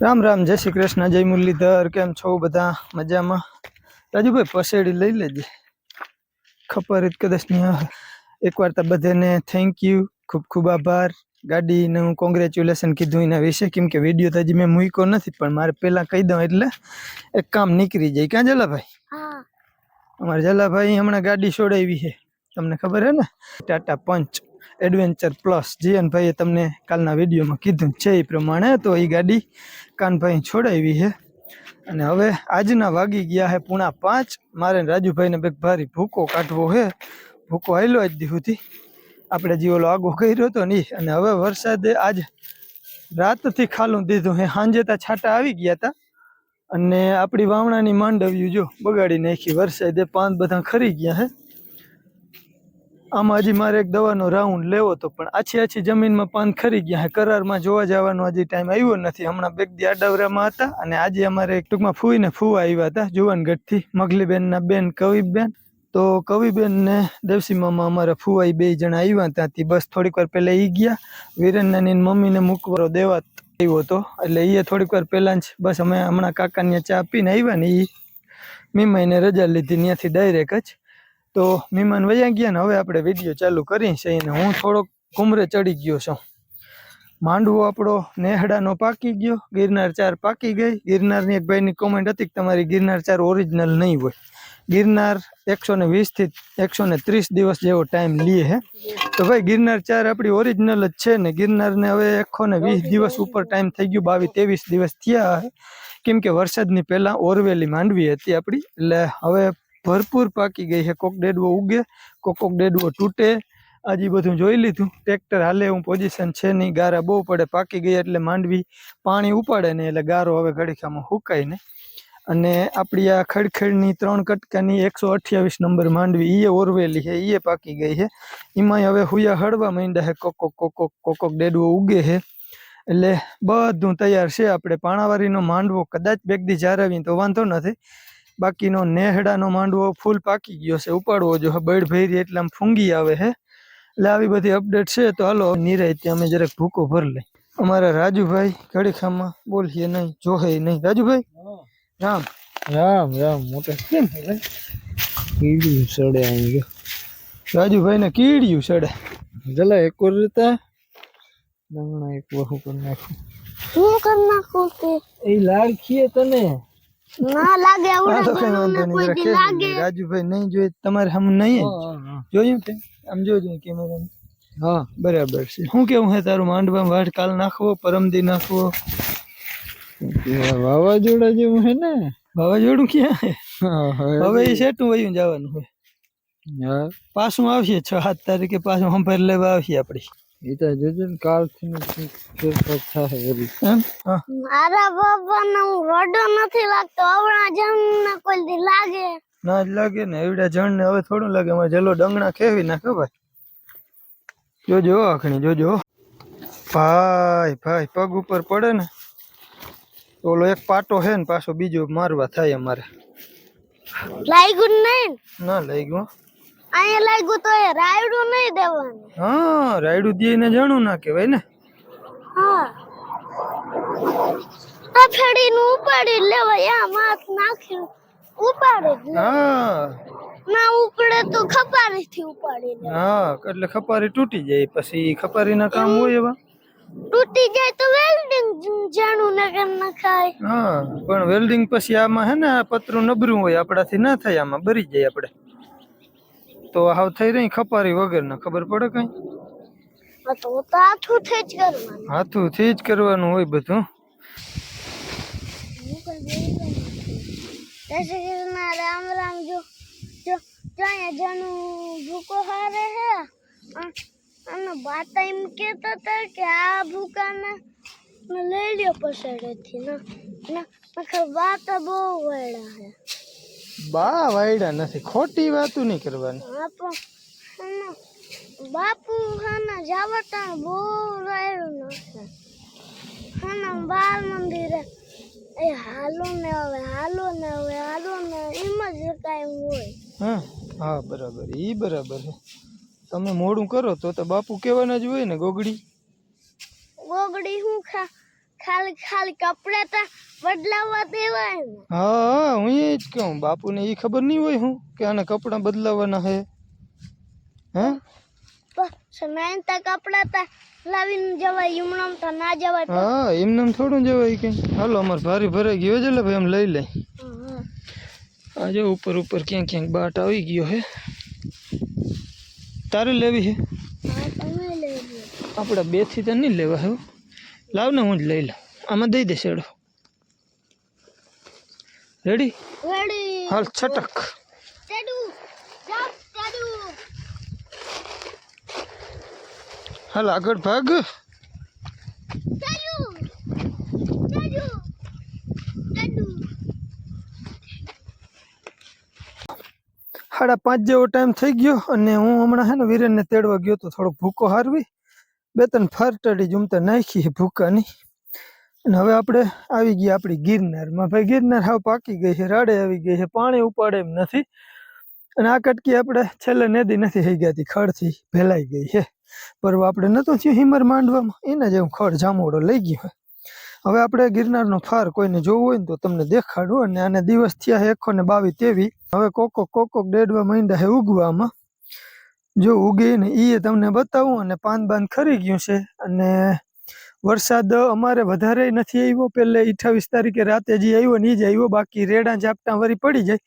રામ રામ જય શ્રી કૃષ્ણ જય મુરલીધર કેમ છો બધા? મજામાં? રાજુભાઈ પસેડી લઈ લેજે. ખબર જ કદાચ એકવાર તો બધાને થેન્ક યુ ખૂબ ખૂબ આભાર. ગાડીને હું કોંગ્રેચ્યુલેશન કીધું એના વિશે કેમ કે વીડિયો તો હજી મેં મૂક્યો નથી પણ મારે પહેલાં કહી દઉં એટલે એક કામ નીકળી જાય. ક્યાં જલાભાઈ? અમારે જલાભાઈ હમણાં ગાડી છોડાવી છે. તમને ખબર હે ને? ટાટા પંચ. એડવેન્ચર પ્લસ જીયનભાઈએ તમને કાલના વિડીયોમાં કીધું છે એ પ્રમાણે. તો એ ગાડી કાનભાઈ છોડાવી છે. અને હવે આજના વાગી ગયા છે પૂણા પાંચ. મારે રાજુભાઈને બેગ ભારી ભૂકો કાઢવો છે ભૂકો આવેલો આજ દીહુથી. આપણે જે ઓલો આગો કર્યો હતો ને. અને હવે વરસાદે આજ રાતથી ખાલું દીધું હે. સાંજે તા છાંટા આવી ગયા હતા અને આપણી વાવણાની માંડવ્યું જો બગાડી નાખી. વરસાદે પાંચ બધા ખરી ગયા હે. આમાં હજી મારે એક દવાનો રાઉન્ડ લેવો હતો પણ આછી આછી જમીનમાં પાન ખરી ગયા કરારમાં જોવા જવાનો હજી ટાઈમ આવ્યો નથી. હમણાં બે દી આડાવરામાં હતા અને આજે અમારે એક ટૂંકમાં ફૂઈને ફૂવા આવ્યા હતા, જુવાનગઢથી. મગલીબેનના બેન કવિબેન. તો કવિબેન ને દેવસી મામા અમારા ફુવાઈ બે જણા આવ્યા ત્યાંથી. બસ થોડીક વાર પહેલાં ઈ ગયા. વીરેન્નાની મમ્મીને મૂકવારો દેવા આવ્યો હતો. એટલે એ થોડીક વાર પહેલાં જ બસ અમે હમણાં કાકાને ચા પીને આવ્યા ને એ મીમાઈને રજા લીધી ત્યાંથી ડાયરેક્ટ જ. તો મહેમાન વયા ગયા ને હવે આપણે વીડિયો ચાલુ કરી છીએ અને હું થોડોક કુમરે ચડી ગયો છું. માંડવો આપણો નેહડાનો પાકી ગયો, ગિરનાર ચાર પાકી ગઈ. ગિરનારની એક ભાઈની કોમેન્ટ હતી કે તમારી ગિરનાર ચાર ઓરિજિનલ નહીં હોય. ગિરનાર એકસો ને વીસથી એકસો ને ત્રીસ દિવસ જેવો ટાઈમ લે હે. તો ભાઈ, ગિરનાર ચાર આપણી ઓરિજિનલ જ છે ને ગિરનારને હવે એકસો ને વીસ દિવસ ઉપર ટાઈમ થઈ ગયું, બાવીસ ત્રેવીસ દિવસ થયા કેમ કે વરસાદની પહેલાં ઓરવેલી માંડવી હતી આપણી. એટલે હવે ભરપૂર પાકી ગઈ છે. કોક ડેડવો ઉગે, કોક કોક ડેડવો તૂટે. આજે બધું જોઈ લીધું. ટ્રેક્ટર હાલે એવું પોઝિશન છે નહીં. ગારા બહુ પડે, પાકી ગઈ એટલે માંડવી પાણી ઉપાડે ને એટલે ગારો હવે ઘડીખામાં હુકાય ને અને આપણી આ ખડખડની ત્રણ કટકાની એકસો અઠ્યાવીસ નંબર માંડવી એ ઓરવેલી છે એ પાકી ગઈ છે. એમાંય હવે હુયા હળવા માંડ્યા છે. કોક કોક કોક કોક કોક ડેડવો ઉગે છે. એટલે બધું તૈયાર છે. આપણે પાણાવારીનો માંડવો કદાચ બેગદી જારાવી તો વાંધો નથી બાકીનો નેહડાનો માંડવો ફૂલ પાકી ગયો છે ઉપાડવો જો બળ ભેરી એટલે આમ ફૂંગી આવે છે એટલે આવી બધી અપડેટ છે તો હાલો નિરાય ત્યાં અમે જરાક ભૂકો ભર લઈ અમારા રાજુભાઈ ઘડીખામાં બોલીએ નહીં જોહે નહીં. રાજુભાઈ? રામ. રામ રામ મોટે. કેમ? કીડી સડે આવી ગયો રાજુભાઈ ને કીડ્યું સડે. જલા એક વાર રીતે દમણા એક વહુ કરી નાખું. હું કર નાખું તે એ લાડખીએ તને. ના લાગે આવડે તો કઈ વાંધો નહીં જરા ખેલ લાગે. રાજુભાઈ નહીં જોઈએ તમારે હમ નહીં જોયું કે આમ જોજો કેમેરા હા. બરાબર છે. શું કેવું હે તારું માંડવા વાટ કાલ નાખવો પરમદી નાખવો? વાવાઝોડા જેવું હે ને? વાવાઝોડું ક્યાં હે? હા, હવે એ સેટું વયું જવાનું હોય હા. પાછું આવશે છ સાત તારીખે પાછું હંફેર લેવા આવશે આપડી. એ તો જોજો ને કાલથી ફેરફાર થાય એમ? મારા બાપા ને હું રડો નથી લાગતો અવળા જમ ને કોઈ દી લાગે. ના જ લાગે ને એવડા જણ ને હવે થોડું લાગે. અમારે જલો ડંગણા ખેવી નાખે ભાઈ. જોજો આખણી જોજો ભાઈ ભાઈ પગ ઉપર પડે ને ઓલો એક પાટો હે ને પાછો બીજો મારવા થાય અમારે. લાગ્યું નહીં ના? લઈ ગયો અહીંયા લાગ્યું તો એ રાયડું નહીં દેવાનું. હા રાયડું દઈને જાણું ના કહેવાય ને. હા. આ ફેડી નું ઉપાડી લેવાય આ માથ નાખ્યું ઉપાડી હા. ના ઉપડે તો ખપારી થી ઉપાડી લે હા એટલે ખપારી તૂટી જાય પછી ખપારી ના કામ હોય એવા. તૂટી જાય તો વેલ્ડિંગ જાણું ને કેમ ન ખાય. હા પણ વેલ્ડિંગ પછી આમાં હે ને આ પતરું નબરું હોય આપણાથી ના થાય આમાં બરી જાય આપણે. તો હાવ થઈ રહી ખપારી વગરના ખબર પડે કઈ? હાથું આથું જ કરવાનું. હોય બધું. રામ રામ. જો જો જાનું ભૂકો હારે હે. અને બાતા એમ કહેતા હતા કે આ ભૂકાને લઈ લ્યો પછાડેથી. ના ના નકર બહુ વળ્યા હે. બા વાયડા નથી ખોટી વાતું નહીં કરવાની. બાપુ હાના જાવટા બહુ રાયડું નાખે. હાના બાલ મંદિરે. એ હાલો ને હવે હાલો ને હવે હાલો ને એમ જ કાંઈ હોય. હા હા બરાબર ઈ બરાબર છે. તમે મોડું કરો તો તો બાપુ કહેવાના જ હોય ને ગોગડી. ગોગડી હું ખા ખાલી ખાલી કપડા તો બદલાવવા દેવાય ને. હા હા હું એ જ કહું બાપુને એ ખબર નહીં હોય હું કે આને કપડાં બદલાવાના હે. હે? પણ નાનતા કપડા તો લાવીને જવાય યુમણમ તો ના જવાય તો. હા એમને એમ થોડું જવાય કઈ હાલો અમારે ભારી ભરાઈ ગયો છે એટલે ભાઈ આમ લઈ લઈ હમ. આજે ઉપર ઉપર ક્યાંક ક્યાંક બાટ આવી ગયો હે. તારે લેવી હે? હા તમે લઈ લો આપણા બેથી તો નહીં લેવા હે હો. લાવ ને હું જ લઈ લઉં. આમાં દઈ દે શેડો રેડી હાલ છટક. હાલ આગળ ભાગ. સાડા પાંચ જેવો ટાઈમ થઈ ગયો અને હું હમણાં હે ને વીરેનને તેડવા ગયો તો થોડોક ભૂકો હારવી. બે ત્રણ ફરટડી જુમતા નાખી છે ભૂકાની અને હવે આપણે આવી ગયા આપણી ગિરનારમાં. ભાઈ, ગિરનાર હાવ પાકી ગઈ છે, રાડે આવી ગઈ છે, પાણી ઉપાડે એમ નથી. અને આ કટકી આપણે છેલ્લે નદી નથી થઈ ગયા હતી ખડથી ભેલાઈ ગઈ છે. પર આપણે નહોતું થયું હિમર માંડવામાં. એના જેવું ખડ જામોડો લઈ ગયો હવે આપણે ગિરનારનો ફાર કોઈને જોવો હોય ને તો તમને દેખાડું. અને આને દિવસ થયા છે એકસો ને બાવી તેવી હવે કોકો કોકો દેડવા માંડ્યા છે ઉગવામાં. જો ઉગે ને એ તમને બતાવું અને પાન બાન ખરી ગયું છે. અને વરસાદ અમારે વધારે નથી આવ્યો. પહેલે અઠાવીસ તારીખે રાતે જે આવ્યો ને એ જ આવ્યો. બાકી રેડા ઝાપટા વરી પડી જાય.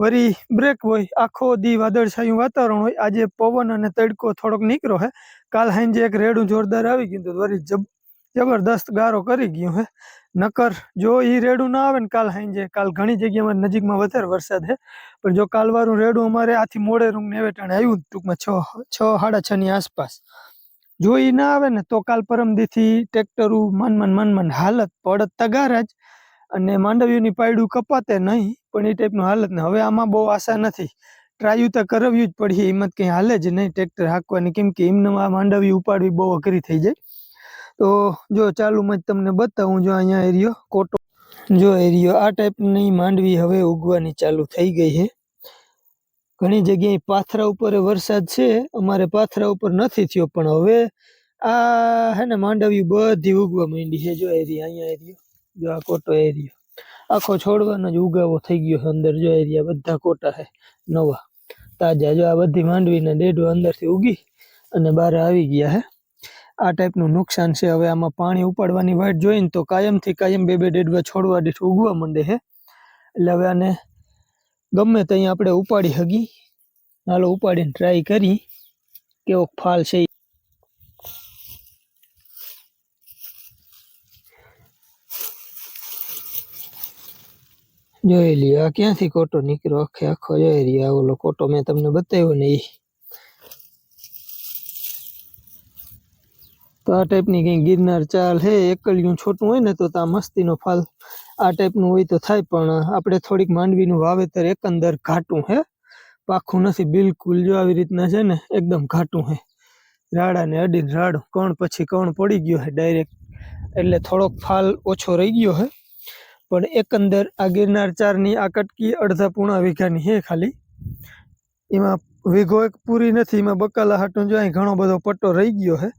વરી બ્રેક હોય. આખો દી વાદળછાયું વાતાવરણ હોય. આજે પવન અને તડકો થોડોક નીકળ્યો હે. કાલ સાંજે એક રેડું જોરદાર આવી ગયું તો વરી જબ જબરદસ્ત ગારો કરી ગયું હે. નકર જો એ રેડું ના આવે ને કાલ સાંજે કાલ ઘણી જગ્યામાં નજીકમાં વધારે વરસાદ હે. પણ જો કાલવાળું રેડું અમારે આથી મોડે રૂમ ને વેટાણે આવ્યું ટૂંકમાં છ છ, સાડા છ ની આસપાસ. જો એ ના આવે ને તો કાલ પરમદીથી ટ્રેક્ટરું મન મન મન મન હાલત પડત તગાર જ અને માંડવીઓની પાયડું કપાતે નહીં, પણ એ ટાઈપનું હાલત ને હવે આમાં બહુ આશા નથી. ટ્રાયું તો કરવ્યું જ પડી હિંમત કંઈ હાલે જ નહીં ટ્રેક્ટર હાંકવાની, કેમ કે એમને આ માંડવી ઉપાડવી બહુ અઘરી થઈ જાય. તો જો ચાલુમાં જ તમને બતાવું, જો અહીંયા એરિયો કોટો, જો એરિયો આ ટાઈપની માંડવી હવે ઉગવાની ચાલુ થઈ ગઈ છે. ઘણી જગ્યાએ પાથરા ઉપર વરસાદ છે, અમારે પાથરા ઉપર નથી થયો, પણ હવે આ હે ને માંડવી બધી ઉગવા માંડી છે, જો એરિયા, અહીંયા એરિયો, જો આ કોટો એરિયો. આખો છોડવાનો જ ઉગાવો થઈ ગયો છે અંદર, જો એરિયા બધા કોટા છે, નવા. તાજા, જો આ બધી માંડવીના ડેડો અંદરથી ઉગી અને બહાર આવી ગયા છે. આ ટાઈપનું નુકસાન છે. હવે આમાં પાણી ઉપાડવાની વાટ જોઈને તો કાયમથી કાયમ બે બે ડેડવા છોડવા દીઠ ઉગવા માંડે છે એટલે હવે આને ગમે ત્યાં આપણે ઉપાડી હગી. હાલો ઉપાડીને ટ્રાય કરી. કેવો ફાલ છે. જોઈ લ્યો, આ ક્યાંથી કોટો નીકળ્યો? આખે આખો જોઈ રહ્યો ઓલો કોટો મેં તમને બતાવ્યો ને એ તો આ ટાઈપની કંઈ ગિરનાર ચાલ હે, એકલિયું છોટું હોય ને તો આ મસ્તીનો ફાલ. આ ટાઈપનું હોય તો થાય, પણ આપણે થોડીક માંડવીનું વાવેતર એકંદર ઘાટું હે. પાખું નથી, બિલકુલ જો આવી રીતના છે ને, એકદમ ઘાટું હે. રાડાને અડીને રાડું, કણ પછી કણ પડી ગયો હે ડાયરેક્ટ એટલે થોડોક ફાલ ઓછો રહી ગયો હે. પણ એકંદર આ ગિરનાર ચારની આ કટકી અડધા પૂણા વીઘાની હે ખાલી. એમાં વીઘો એક પૂરી નથી, એમાં બકાલા હાટું જો અહીં ઘણો બધો પટ્ટો રહી ગયો છે.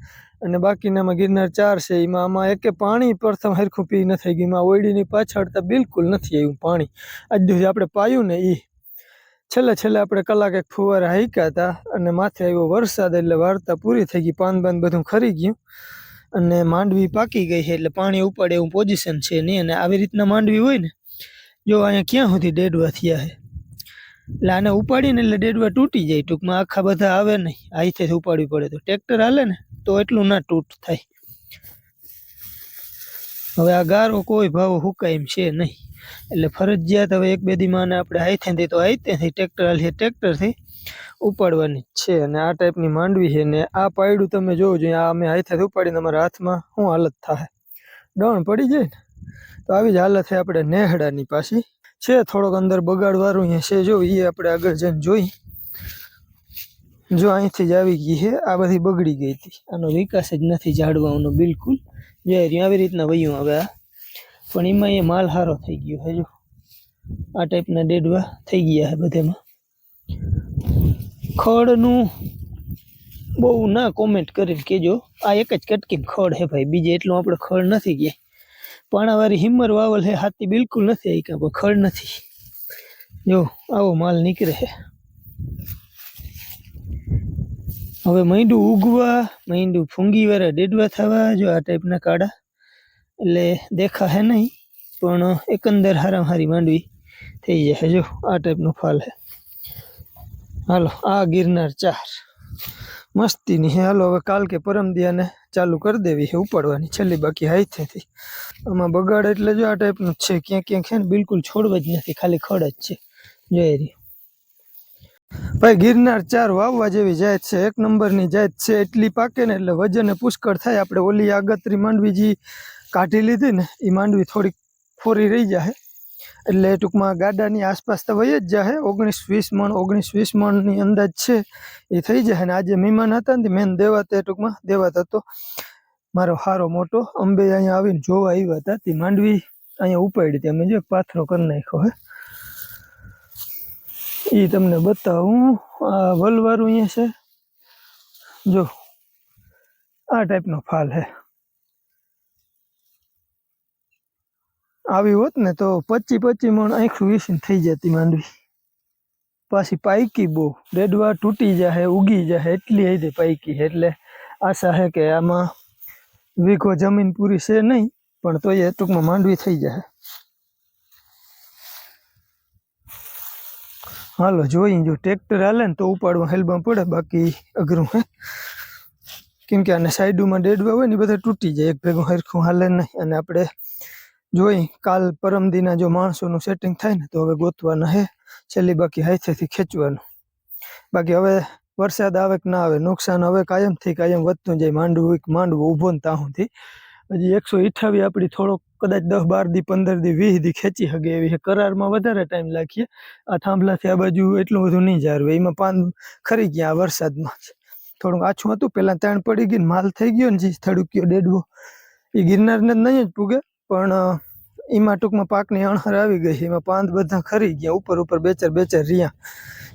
અને બાકીનામાં ગિરનાર ચાર છે, એમાં આમાં એકે પાણી પ્રથમ હરખું પી ન થઈ ગયું, એમાં ઓયડીની પાછળ તો બિલકુલ નથી આવ્યું પાણી. આજ સુધી આપણે પાયું ને એ છેલ્લે છેલ્લે આપણે કલાક એક ફુવારા હાઈક્યા હતા અને માથે આવ્યો વરસાદ એટલે વાર્તા પૂરી થઈ ગઈ, પાન બાન બધું ખરી ગયું. અને માંડવી પાકી ગઈ છે એટલે પાણી ઉપાડે એવું પોઝિશન છે નહીં. અને આવી રીતના માંડવી હોય ને, જો અહીંયા ક્યાં સુધી ડેડવા થયા છે? એટલે આને ઉપાડીને એટલે ડેડવા તૂટી જાય, ટૂંકમાં આખા બધા આવે નહીં. હાથેથી ઉપાડવી પડે તો ટ્રેક્ટર હાલે ને, તો એટલું ના તૂટ થાય. હવે આ ગારો કોઈ ભાવ હુકાય એમ છે નહીં. એટલે ફરજિયાત હવે એક બે દીમાં આપણે હાથેથી તો હાથેથી ટ્રેક્ટર હાલીએ, ટ્રેક્ટરથી ઉપાડવાની છે. અને આ ટાઈપની માંડવી છે ને, આ પાયડું તમે જોવો જોઈએ આ અમે હાથેથી ઉપાડીને અમારા હાથમાં શું હાલત થાય? ડણ પડી જાય ને, તો આવી જ હાલત છે આપણે નેહડાની પાછી. છે, થોડોક અંદર બગાડવાળું અહીંયા છે. જો એ આપણે આગળ જઈને જોઈ. જો અહીંથી જ આવી ગઈ છે, આ બધી બગડી ગઈ હતી. આનો વિકાસ જ નથી ઝાડવાનો બિલકુલ. જે આવી રીતના વયું હવે આ. પણ એમાં એ માલ સારો થઈ ગયો હજુ આ ટાઈપના ડેડવા થઈ ગયા છે બધેમાં. ખડનું બહુ ના કોમેન્ટ કરીને કહેજો. આ એક જ કટકી ખડ હે ભાઈ. બીજે એટલું આપણે ખડ નથી ગયા પાણાવાળી હિમર વાવલ હે, હાથી બિલકુલ નથી આવી કાં ખડ નથી. જો, આવો માલ નીકળે છે હવે મૈંડું ઉગવા, મૈંડું ફૂંગી વાળા ડેડવા થવા, જો આ ટાઈપના કાળા. એટલે દેખા હે નહીં, પણ એકંદર હારામાં હારી માંડવી થઈ જાય જો, આ ટાઈપનો ફાલ છે હાલો, આ ગિરનાર ચાર. મસ્તીની હે. હાલો, હવે કાલ કે પરમ દિયાને ચાલુ કરી દેવી છે ઉપાડવાની. છેલ્લી બાકી હાઈથેથી આમાં બગાડ એટલે જો આ ટાઈપનું જ છે. ક્યાંક ક્યાંક છે ને બિલકુલ છોડવા જ નથી. ખાલી ખડ જ છે. જોઈ રહી ભાઈ, ગિરનાર ચાર વાવવા જેવી જાત છે. એક નંબરની જાત છે. એટલી પાકે ને એટલે વજન પુષ્કળ થાય. આપણે ઓલી આગતરી માંડવી જે કાઢી લીધી ને એ માંડવી થોડીક ફોરી રહી જાય એટલે ટૂંકમાં ગાડાની આસપાસ તો વહી જ જાય ઓગણીસ વીસ મણ, ઓગણીસ વીસ મણની અંદાજ છે. એ થઈ જાય ને આજે મહેમાન હતા ને મેન દેવાત ટૂંકમાં દેવાત હતો. મારો હારો મોટો અંબે અહીંયા આવીને જોવા આવ્યા હતા. તે માંડવી અહીંયા ઉપાડી હતી. અમે જો પાથરો કરી નાખ્યો હે. એ તમને બતાવું. આ વલવારું અહીંયા છે. જો, આ ટાઈપનો ફાલ હે. આવી હોત ને તો પચી પચી મણ આંખું વીસીને થઈ જતી માંડવી. પાછી પાઈકી બહુ. રેડવા તૂટી જાય ઉગી જાહે, એટલી હૈદે પાઈકી એટલે આશા હે કે આમાં વીઘો જમીન પૂરી છે નહીં, પણ તો એ ટૂંકમાં માંડવી થઈ જાય હાલો, જોઈ જો, ટ્રેક્ટર હાલે ને તો ઉપાડવા હેલમાં પડે, બાકી અઘરું હે. કેમ કે આને સાઈડમાં ડેડવા હોય ને બધા તૂટી જાય, એક ભેગું હરખું હાલે નહીં. અને આપણે જોઈ કાલ પરમદીના જો માણસોનું સેટિંગ થાય ને તો હવે ગોતવાના હે. છેલ્લી બાકી હાથેથી ખેંચવાનું. બાકી હવે વરસાદ આવે કે ના આવે, નુકસાન હવે કાયમથી કાયમ વધતું જાય. માંડવું માંડવું ઊભો ને તાહુંથી હજી એકસો અઠાવી આપણી થોડોક કદાચ દસ, બાર દી, પંદર દી, વીસ દી ખેંચી શકે એવી કરારમાં વધારે ટાઈમ લાગીએ. આ થાંભલાથી આ બાજુ એટલું બધું નહીં જારવે એમાં પાન ખરી ગયા વરસાદમાં થોડુંક આછું હતું. પહેલાં તાણ પડી ગઈ ને માલ થઈ ગયો ને જે થડુક્યો ડેડવો. એ ગિરનારને નહીં જ પૂગે, પણ એમાં ટૂંકમાં પાકની અણહર આવી ગઈ એમાં પાંદ બધા ખરી ગયા. ઉપર ઉપર બેચર બેચર રહ્યા.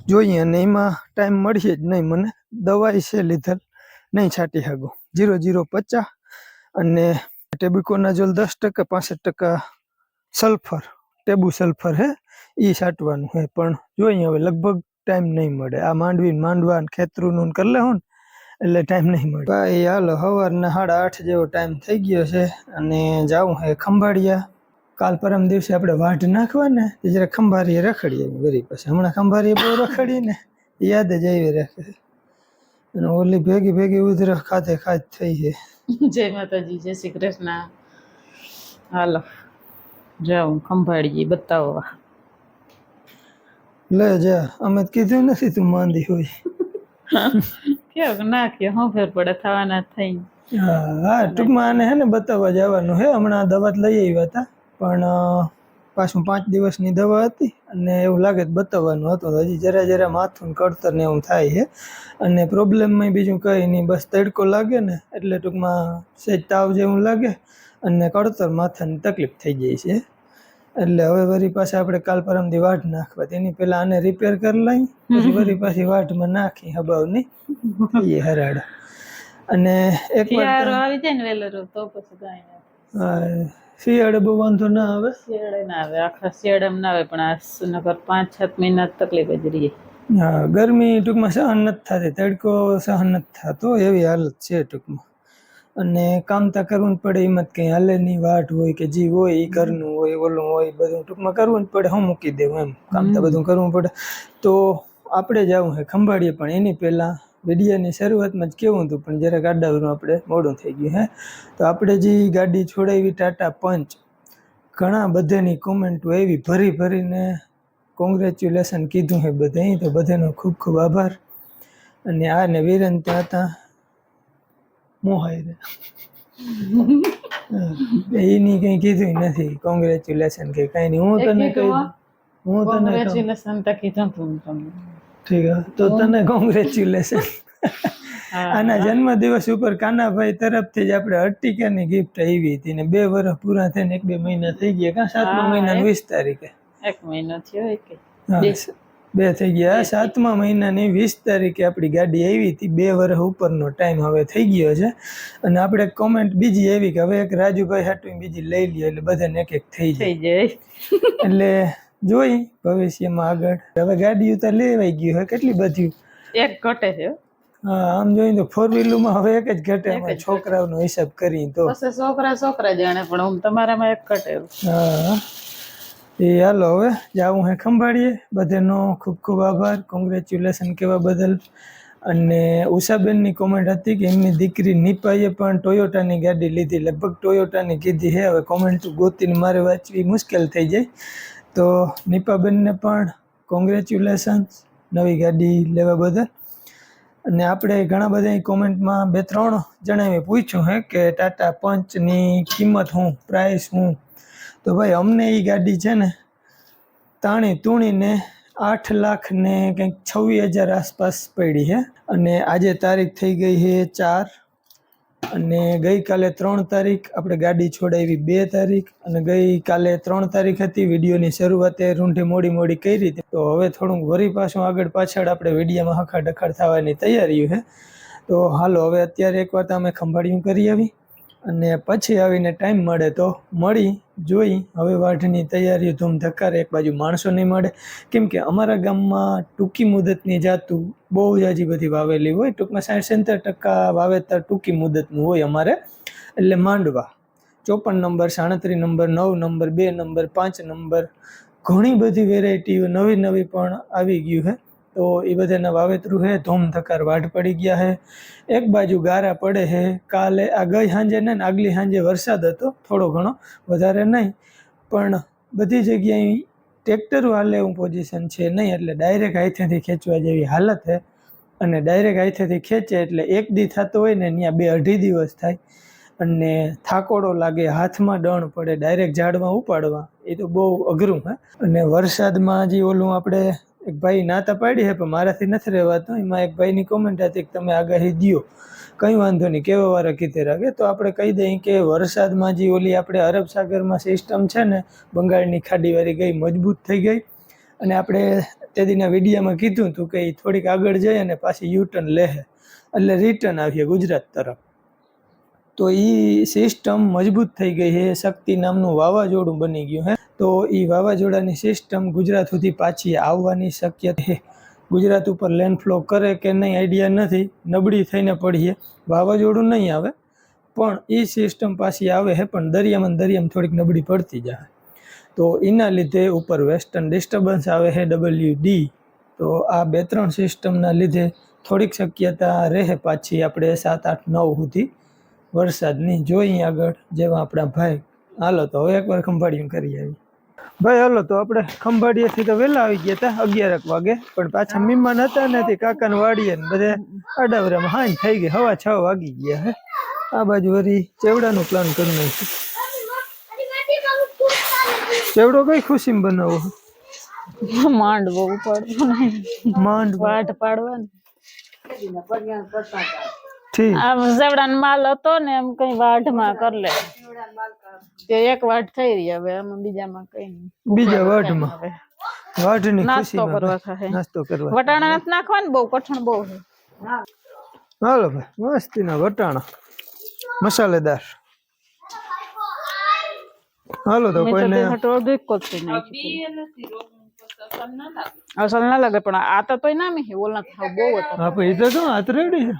જોઈએ અને એમાં ટાઈમ મળીએ જ નહીં. મને દવાઈ છે લીધેલ. નહીં છાંટી શકું. જીરો જીરો પચાસ અને ટેબુકોનાઝોલ દસ ટકા, પાસઠ ટકા સલ્ફર, ટેબુ સલ્ફર હે એ છાંટવાનું હે. પણ જોઈએ હવે લગભગ ટાઈમ નહીં મળે. આ માંડવી માંડવા ખેતરુંનું કરી લેવું ને એટલે ટાઈમ નહીં મળે. ભાઈ, હાલો, સવારના સાડા આઠ જેવો ટાઈમ થઈ ગયો છે. અને જાઉં હે ખંભાળિયા. કાલ પરમ દિવસે આપણે વાઢ નાખવા ને જરા ખંભારીએ રખડીએ ગરીબ પછી. હમણાં ખંભારીએ બહુ રખડી ને યાદ જ આવી રાખે અને ઓલી ભેગી ભેગી ઉધરસ ખાતે ખાત થઈ છે જય માતાજી જય શ્રી કૃષ્ણ. હાલો જાઉં ખંભાળીએ બતાવવા. લે જા અમે કીધું નથી તું માંદી હોય. કેવું કે હું ફેર પડે થવાના થઈ હા ટૂંકમાં આને હે ને બતાવવા જવાનું હે હમણાં દવા લઈ આવ્યા હતા. પણ પાછું પાંચ દિવસની દવા હતી અને એવું લાગે બતાવવાનું હતું. હજી જરા જરા માથું કળતર ને એવું થાય છે. અને પ્રોબ્લેમમાં બીજું કંઈ નહીં બસ તડકો લાગે ને એટલે ટૂંકમાં સેજ તાવ જેવું લાગે અને કળતર માથાની તકલીફ થઈ જાય છે. એટલે હવે વરી પાછા આપણે કાલ પરમથી વાટ નાખવા. તેની પહેલાં આને રિપેર કરી લઈ પછી વળી પાછી વાટમાં નાખી હબાવની. એ હરાડ અને એક વાર આવી જાય ને વેલેરો તો પછી હા, શિયાળે બહુ વાંધો ના આવે? શિયાળે ના આવે. આખા શિયાળામાં ના આવે પણ આ નગર પાંચ સાત મહિના તકલીફ જ રહીએ હા ગરમી ટૂંકમાં સહન નથી થતી. તડકો સહન નથી થતો એવી હાલત છે ટૂંકમાં. અને કામ તો કરવું જ પડે એમાં જ કંઈ હાલે નહીં વાટ હોય કે જે હોય એ ઘરનું હોય ઓલું હોય બધું ટૂંકમાં કરવું જ પડે હું મૂકી દેવું એમ. કામ તો બધું કરવું પડે. તો આપણે જવું છે ખંભાળીએ પણ એની પહેલાં વિડીયાની શરૂઆતમાં જ કેવું હતું પણ જરાક આડાવરું આપણે મોડું થઈ ગયું હે? તો આપણે જે ગાડી છોડાવી ટાટા પંચ ઘણા બધાની કોમેન્ટો એવી ભરી ભરીને કોંગ્રેચ્યુલેશન કીધું હે બધે તો બધાનો ખૂબ ખૂબ આભાર. અને આ ને વીરન ત્યાં હતા મોહાઈ રે એની કંઈ કીધું નથી કોંગ્રેચ્યુલેશન કે કાંઈ નહીં. હું તને કહી હું તને કોંગ્રેચ્યુલેશન તો કીધું તમને. ઠીક તો તને કોંગ્રેચ્યુલેશન. આના જન્મદિવસ ઉપર કાનાભાઈ તરફથી જ આપણે અર્ટિકાની ગિફ્ટ આવી હતી ને બે વર્ષ પૂરા થઈને એક બે મહિના થઈ ગયા કાં? સાતમા મહિનાની વીસ તારીખે. એક મહિનો થયો કે બે. થઈ ગયા. સાતમા મહિનાની વીસ તારીખે આપણી ગાડી આવી હતી. બે વર્ષ ઉપરનો ટાઈમ હવે થઈ ગયો છે. અને આપણે કોમેન્ટ બીજી આવી કે હવે એક રાજુભાઈ હાટું બીજી લઈ લઈએ એટલે બધાને એક એક થઈ જાય. એટલે જોઈ ભવિષ્યમાં આગળ? હવે ગાડીઓ તો લેવાઈ ગયું હવે કેટલી બધી? એક ઘટે છે. હા આમ જોઈએ તો ફોર વ્હીલરમાં હવે એક જ ઘટે અમારા છોકરાઓનો હિસાબ કરી તો. છોકરા છોકરા જાણે પણ હું તમારામાં એક ઘટે. હા. એ હાલો હવે જાવું હે ખંભાળીએ. બધાનો ખૂબ ખૂબ આભાર. કોંગ્રેચ્યુલેશન કહેવા બદલ. અને ઉષાબેનની કોમેન્ટ હતી કે એમની દીકરી નિપાએ પણ ટોયોટાની ગાડી લીધી. લગભગ ટોયોટાની કીધી હે. હવે કોમેન્ટ ગોતીને મારે વાંચવી મુશ્કેલ થઈ જાય. તો નિપાબેનને પણ કોંગ્રેચ્યુલેશન્સ નવી ગાડી લેવા બદલ. અને આપણે ઘણા બધા કોમેન્ટમાં બે ત્રણ જણાએ પૂછ્યું હે કે ટાટા પંચની કિંમત હું પ્રાઇસ હું તો ભાઈ, અમને એ ગાડી છે ને તાણી તૂણીને આઠ લાખ ને કંઈક છવ્વીસ હજાર આસપાસ પડી છે અને આજે તારીખ થઈ ગઈ છે ચાર. અને ગઈકાલે ત્રણ તારીખ આપણે ગાડી છોડાવી બે તારીખ અને ગઈકાલે ત્રણ તારીખ હતી વિડીયોની શરૂઆતે રૂંઢી મોડી મોડી કરી હતી. તો હવે થોડુંક વરી પાછું આગળ પાછળ આપણે વિડીયામાં હખા ડખડ થવાની તૈયારીઓ છે. તો હાલો, હવે અત્યારે એકવાર વાત અમે ખંભાળિયું કરી આવી. અને પછી આવીને ટાઈમ મળે તો મળી, જોઈ. હવે વાઢની તૈયારીઓ ધૂમ ધક્કાર એક બાજુ માણસો નહીં મળે. કેમ કે અમારા ગામમાં ટૂંકી મુદતની જાતું બહુ જ હજી બધી વાવેલી હોય. ટૂંકમાં સાઠ સિત્તેર ટકા વાવેતર ટૂંકી મુદતનું હોય અમારે. એટલે માંડવા ચોપન નંબર, સાડત્રીસ નંબર, નવ નંબર, બે નંબર, પાંચ નંબર, ઘણી બધી વેરાયટીઓ નવી નવી પણ આવી ગયું છે. તો એ બધાના વાવેતરું હે ધૂમ ધકાર વાઢ પડી ગયા હે. એક બાજુ ગારા પડે હે, કાલે આ ગઈ સાંજે ને આગલી સાંજે વરસાદ હતો, થોડો ઘણો, વધારે નહીં. પણ બધી જગ્યાએ ટ્રેક્ટર હાલે એવું પોઝિશન છે નહીં, એટલે ડાયરેક્ટ હાથેથી ખેંચવા જેવી હાલત છે અને ડાયરેક્ટ હાથેથી ખેંચે એટલે એક દી થતો હોય ને ત્યાં બે અઢી દિવસ થાય. અને થાકોડો લાગે, હાથમાં ડણ પડે ડાયરેક્ટ ઝાડમાં ઉપાડવા. એ તો બહુ અઘરું હે. અને વરસાદમાં જે ઓલું આપણે એક ભાઈ નાતા પાડી છે પણ મારાથી નથી રહેવાતું. એમાં એક ભાઈની કોમેન્ટ હતી કે તમે આગાહી દ્યો. કંઈ વાંધો નહીં, કેવા વાળા કીધે રાખે તો આપણે કહી દઈએ કે વરસાદમાં જે ઓલી આપણે અરબ સાગરમાં સિસ્ટમ છે ને, બંગાળની ખાડીવાળી ગઈ, મજબૂત થઈ ગઈ. અને આપણે તે દીના વિડીયામાં કીધું હતું કે એ થોડીક આગળ જઈ અને પાછી યુટર્ન લે એટલે રિટર્ન આવીએ ગુજરાત તરફ. તો એ સિસ્ટમ મજબૂત થઈ ગઈ છે શક્તિ નામનું વાવાઝોડું બની ગયું હે. તો એ વાવાઝોડાની સિસ્ટમ ગુજરાત સુધી પાછી આવવાની શક્યતા છે. ગુજરાત ઉપર લેન્ડફ્લો કરે કે નહીં આઈડિયા નથી. નબળી થઈને પડીએ. વાવાઝોડું નહીં આવે, પણ એ સિસ્ટમ પાછી આવે છે પણ દરિયામાં દરિયામાં થોડીક નબળી પડતી જાય. તો એના લીધે ઉપર વેસ્ટર્ન ડિસ્ટર્બન્સ આવે છે ડબલ્યુ ડી તો આ બે ત્રણ સિસ્ટમના લીધે થોડીક શક્યતા રહે પાછી આપણે સાત, આઠ, નવ સુધી વરસાદની. જોઈએ આગળ જેવા આપણા ભાઈ, હાલો તો હવે એકવાર ખંભાળીયું કરી આવી ભાઈ હાલો તો આપણે ખંભાળીએથી તો વહેલા આવી ગયા હતા અગિયારક વાગે. પણ પાછા મહેમાન હતા ને તે કાકાને વાડીએ ને બધે અડાવરામાં હાંજ થઈ ગઈ હવા છ વાગી ગયા હે. આ બાજુ વળી ચેવડાનું પ્લાન કરી નાખ્યું. ચેવડો કઈ ખુશીમાં બનાવો? માંડ બહુ પડતું માંડ વાટ પાડવાનો. ઠીક. આ ઝેવડાનો માલ હતો ને એમ કઈ વાઢમાં કર લે. તે એક વાટ થઈ રહી હવે આમાં બીજામાં કઈ નહીં. બીજા વાટમાં? વાઢની નાસ્તો કરવા નાસ્તો કરવા વટાણા નથી નાખવાનું? બહુ કઠણ બહુ છે. હાલો ભાઈ મસ્તીના વટાણા. મસાલેદાર. હાલો તો કોઈને અડધું એક કોથળી નાખી અસલ ના લાગે. પણ આ તો તોય ના મેં ઓલા ખાવ બહુ હતા હા પણ એ તો શું હાથ રેડી છે.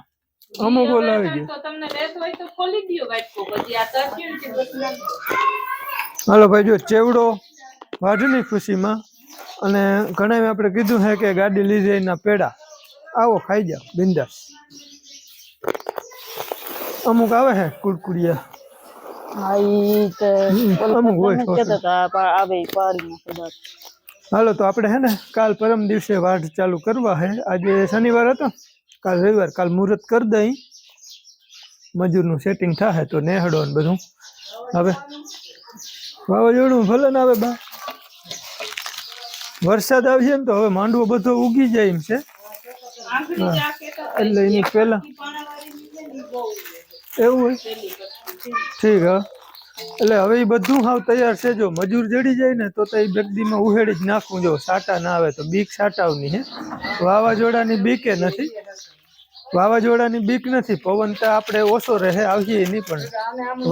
અમુક ઓલ આવી ગયો હાલો ભાઈ જો ચેવડો વાઢની ખુશીમાં. અને ઘણા આપણે કીધું છે કે ગાડી લીધી એના પેડા. આવો ખાઈ જાઓ બિંદાસ. અમુક આવે છે કુડકુડિયા. તે હોય આ હાલો તો આપણે હે ને કાલ પરમ દિવસે વાઢ ચાલુ કરવા હે. આજે શનિવાર હતો. કાલ રવિવાર, કાલ મુહૂર્ત કરી દઈ. મજૂરનું સેટિંગ થાય તો નેહડો ને બધું. હવે વાવાઝોડું ભલે ને આવે બા. વરસાદ આવશે ને તો હવે માંડવો બધો ઉગી જાય એમ છે. એટલે એની પહેલા. એવું હોય. ઠીક, હા. એટલે હવે એ બધું હાવ તૈયાર છે. જો મજૂર જડી જાય ને તો એ બેગદીમાં ઉહેડી જ નાખવું. જો સાટા ના આવે તો બીક સાટાવની હે. વાવાઝોડાની બીકે નથી. વાવાઝોડાની બીક નથી. પવન તો આપણે ઓછો રહે, આવીએ નહીં, પણ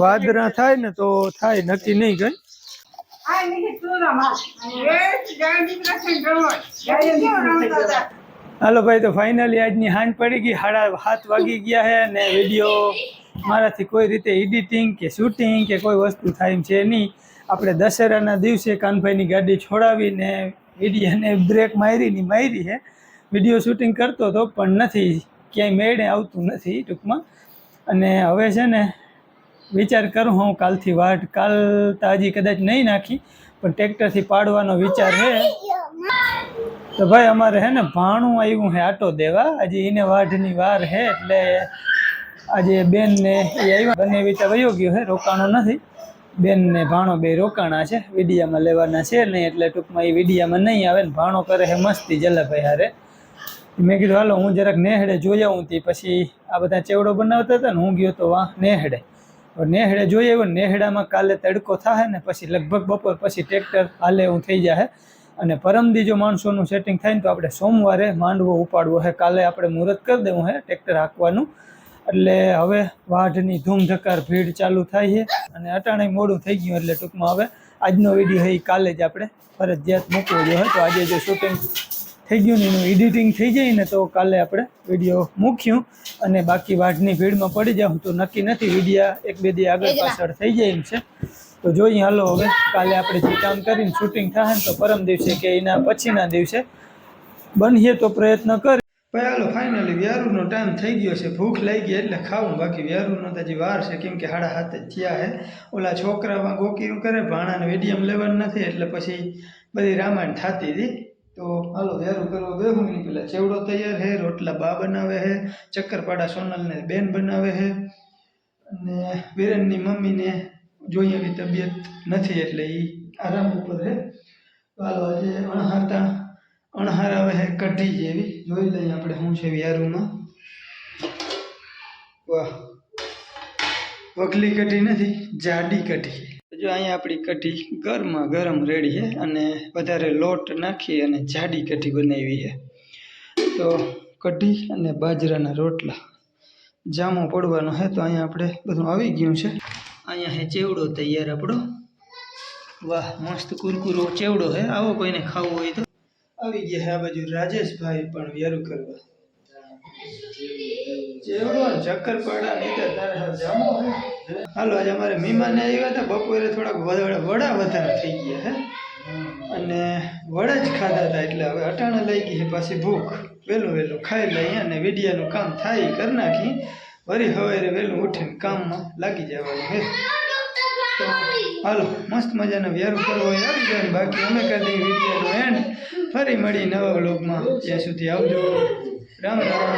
વાદરા થાય ને તો થાય, નક્કી નહીં કઈ. હાલો ભાઈ, તો ફાઇનલી આજની હાંજ પડી ગઈ. સાડા સાત વાગી ગયા હે ને વીડિયો મારાથી કોઈ રીતે એડિટિંગ કે શૂટિંગ કે કોઈ વસ્તુ થાય છે નહીં. આપણે દશેરાના દિવસે કાનભાઈની ગાડી છોડાવીને વિડીયોને બ્રેક મારીની મારી છે વીડિયો શૂટિંગ કરતો હતો પણ નથી, ક્યાંય મેળે આવતું નથી ટૂંકમાં. અને હવે છે ને, વિચાર કરું હું કાલથી વાટ, કાલ તો હજી કદાચ નહીં નાખી, પણ ટ્રેક્ટરથી પાડવાનો વિચાર છે તો ભાઈ અમારે હે ને, ભાણું આવ્યું હે આટો દેવા. હજી એને વાઢની વાર હે એટલે આજે બેનને એ આવ્યા. બંને વિચાર વયો ગયો છે, રોકાણો નથી. બેનને ભાણો બે રોકાણા છે, વિડીયામાં લેવાના છે નહીં એટલે ટૂંકમાં એ વિડીયામાં નહીં આવે ને ભાણો કરે હે મસ્તી જલાભાઈ હારે. મેં કીધું, હાલો, હું જરાક નેહડે જોઈ આવું હતી પછી આ બધા ચેવડો બનાવતા હતા ને હું ગયો તો વાહ, નેહડે. નેહડે જોઈ આવ્યો નેહડામાં કાલે તડકો થાય ને પછી લગભગ બપોર પછી ટ્રેક્ટર હાલે એવું થઈ જાય અને પરમદી જો માણસોનું સેટિંગ થાય ને તો આપણે સોમવારે માંડવો ઉપાડવો છે કાલે આપણે મુહૂર્ત કરી દેવું છે ટ્રેક્ટર હાંકવાનું. એટલે હવે વાઢની ધૂમ ધકાર ભીડ ચાલુ થાય છે અને અટાણે મોડું થઈ ગયું એટલે ટૂંકમાં હવે આજનો વીડિયો એ કાલે જ આપણે ફરજિયાત મૂકવો જોઈએ તો આજે જો શૂટિંગ થઈ ગયું ને એનું એડિટિંગ થઈ જાય ને તો કાલે આપણે વીડિયો મૂક્યું અને બાકી વાઢની ભીડમાં પડી જાઉં તો નક્કી નથી વિડીયા એક બે દી આગળ પાછળ થઈ જાય એમ છે. તો જોઈએ હાલો હવે કાલે આપણે જે કામ કરીને શૂટિંગ થાય ને તો પરમ દિવસે કે એના પછીના દિવસે બનીએ તો પ્રયત્ન કરી ભાઈ હાલો ફાઇનલી વ્યારુનો ટાઈમ થઈ ગયો છે. ભૂખ લાગી ગઈ એટલે ખાવું બાકી. વ્યારુનો તો હજી વાર છે. કેમ કે હાડા હાથ જ થયા છે. ઓલા છોકરામાં ગોકીયું કરે, ભાણાને વેડિયમ લેવાનું નથી, એટલે પછી બધી રામાયણ થતી હતી. તો હાલો, વ્યારું કરવા બેહું એની પેલા ચેવડો તૈયાર છે, રોટલા બા બનાવે છે, ચક્કરપાડા સોનલને બેન બનાવે છે. અને વિરેનની મમ્મીને જોઈએ એવી તબિયત નથી, એટલે એ આરામ ઉપર છે. તો હાલો, આજે અણહારતા અણહાર આવે છે કઢી જેવી. જોઈ લઈએ આપણે શું છે વ્યારુમાં. વાહ. વગલી કઢી નથી, જાડી કઢી. જો અહીંયા આપણી કઢી ગરમા ગરમ રેડી છે અને વધારે લોટ નાખી અને જાડી કઢી બનાવી છે. તો કઢી અને બાજરાના રોટલા. જામો પડવાનો છે તો અહીંયા આપણે બધું આવી ગયું છે. અહીંયા છે ચેવડો તૈયાર આપણો. વાહ, મસ્ત કુરકુરો ચેવડો છે. આવો કોઈને ખાવું હોય તો. આવી ગયા આ બાજુ રાજેશભાઈ પણ વ્યારું કરવા. નહીં તારે જામો હાલો, આજે અમારે મહેમાન આવ્યા હતા, બપોરે થોડાક વડા વધારે થઈ ગયા હે. અને વડા જ ખાધા હતા, એટલે હવે અટાણા લઈ ગઈ છે પાછી ભૂખ. વહેલું વહેલું ખાઈ લઈએ અને વીડિયાનું કામ થાય કરી નાખી. વળી સવારે વહેલું ઉઠીને કામમાં લાગી જવાનું હે. હાલો, મસ્ત મજાનો વ્યારું કરવો હોય આવી જાય બાકી. અમે કરી દઈએ વિડીયોનો એન્ડ ફરી મળી નવા વ્લોગમાં ત્યાં સુધી આવજો. રામ રામ.